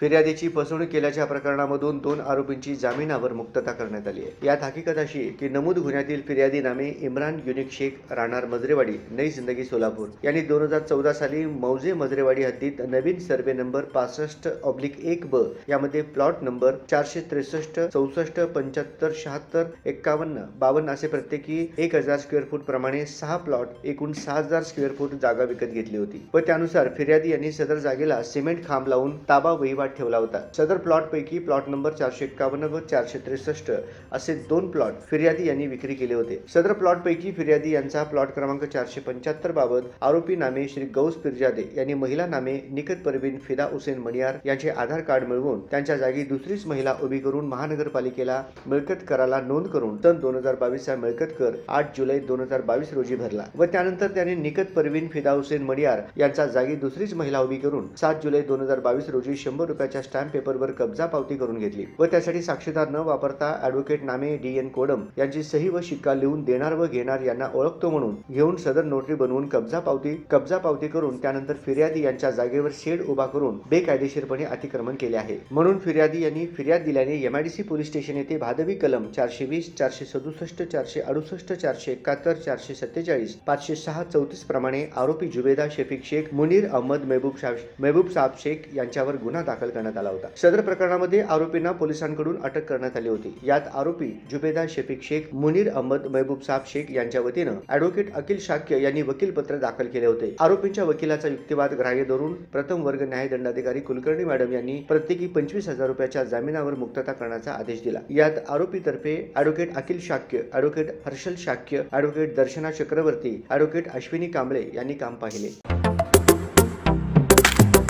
फिर्यादीची फसवणूक केल्याच्या प्रकरणामधून दोन आरोपींची जामिनावर मुक्तता करण्यात आली आहे. यात हकीकत अशी की नमूद गुन्ह्यातील फिर्यादी नामे इम्रान युनिक शेख राहणार मजरेवाडी नई जिंदगी सोलापूर. यांनी दोन हजार चौदा साली मौजे मजरेवाडी हद्दीत नवीन सर्वे नंबर पासष्ट ऑब्लिक एक ब यामध्ये प्लॉट नंबर चारशे त्रेसष्ट चौसष्ट पंच्याहत्तर शहात्तर एक्कावन्न बावन्न असे प्रत्येकी एक हजार स्क्वेअर फूट प्रमाणे सहा प्लॉट एकूण सहा हजार स्क्वेअर फूट जागा विकत घेतली होती. व त्यानुसार फिर्यादी यांनी सदर जागेला सिमेंट खांब लावून ताबा वहिवाट ठेवला होता. सदर प्लॉट पैकी प्लॉट नंबर चारशे एक्कावन्न व चारशे त्रेसष्ट असे दोन प्लॉट फिर्यादी यांनी विक्री केले होते. सदर प्लॉट पैकी फिर्यादी यांचा प्लॉट क्रमांक चारशे पंच्याहत्तर बाबत आरोपी नामे श्री गौस पिरजादे यांनी महिला नामे निकट परवीन फिदा हुसेन मणियार यांचे आधार कार्ड मिळवून त्यांच्या जागी दुसरीच महिला उभी करून महानगरपालिकेला मिळकत कराला नोंद करून सन दोन हजार बावीसचा मिळकत कर आठ जुलै दोन हजार बावीस रोजी भरला व त्यानंतर त्यांनी निकत परवीन फिदा हुसेन मडियार यांच्या जागी दुसरीच महिला उभी करून सात जुलै दोन हजार बावीस रोजी शंभर रुपयाच्या स्टॅम्प पेपरवर कब्जा पावती करून घेतली व त्यासाठी साक्षीदार न वापरता ॲडव्होकेट नामे डी एन कोडम यांची सही व शिक्का लिहून देणार व घेणार यांना ओळखतो म्हणून घेऊन सदर नोटरी बनवून कब्जा पावती कब्जा पावती करून त्यानंतर फिर्यादी यांच्या जागेवर शेड उभा करून बेकायदेशीरपणे अतिक्रमण केले आहे. म्हणून फिर्यादी यांनी फिर्याद दिल्याने एमआयडीसी पोलीस स्टेशन येथे भादवी कलम चारशे वीस चारशे सदुसष्ट चारशे अडुसष्ट चारशे एकाहत्तर चारशे सत्तेचाळीस पाचशे सहा चौतीस प्रमाणे आरोपी जुबेदा शेफिक शेख मुनीर अहमद मेहबूब मेहबूब साहब शेख यांच्यावर गुन्हा दाखल करण्यात आला होता. सदर प्रकरणामध्ये आरोपींना पोलिसांकडून अटक करण्यात आली होती. यात आरोपी जुबेदा शेफिक शेख मुनीर अहमद मेहबूब साहब शेख यांच्या वतीनं अॅडव्होकेट अखिल शाक्य यांनी वकीलपत्र दाखल केले होते. आरोपींच्या वकिलाचा युक्तिवाद ग्राह्य धरून प्रथम वर्ग न्यायदंडाधिकारी कुलकर्णी मॅडम यांनी प्रत्येकी पंचवीस हजार रुपयाच्या जामिनावर मुक्तता करण्याचा आदेश दिला. यात आरोपीतर्फे advocate Akhil Shakya advocate Harshal Shakya advocate Darshana Chakraborty advocate Ashwini Kamble यांनी काम पाहिले.